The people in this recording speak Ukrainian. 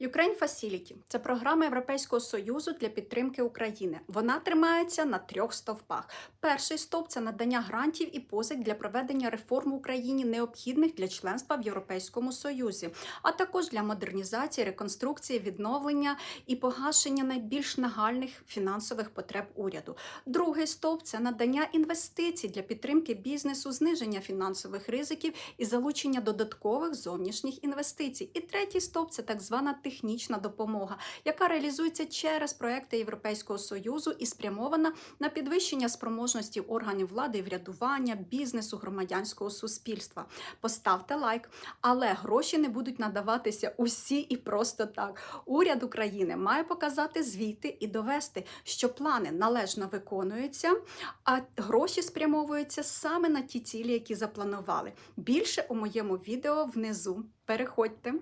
Ukraine Facility – це програма Європейського союзу для підтримки України. Вона тримається на трьох стовпах. Перший стовп це надання грантів і позик для проведення реформ в Україні, необхідних для членства в Європейському Союзі, а також для модернізації, реконструкції, відновлення і погашення найбільш нагальних фінансових потреб уряду. Другий стовп це надання інвестицій для підтримки бізнесу, зниження фінансових ризиків і залучення додаткових зовнішніх інвестицій. І третій стовп це так звана технічна допомога, яка реалізується через проекти Європейського союзу і спрямована на підвищення спроможності органів влади і врядування, бізнесу, громадянського суспільства. Поставте лайк, але гроші не будуть надаватися усі і просто так. Уряд України має показати звіти і довести, що плани належно виконуються, а гроші спрямовуються саме на ті цілі, які запланували. Більше у моєму відео внизу. Переходьте.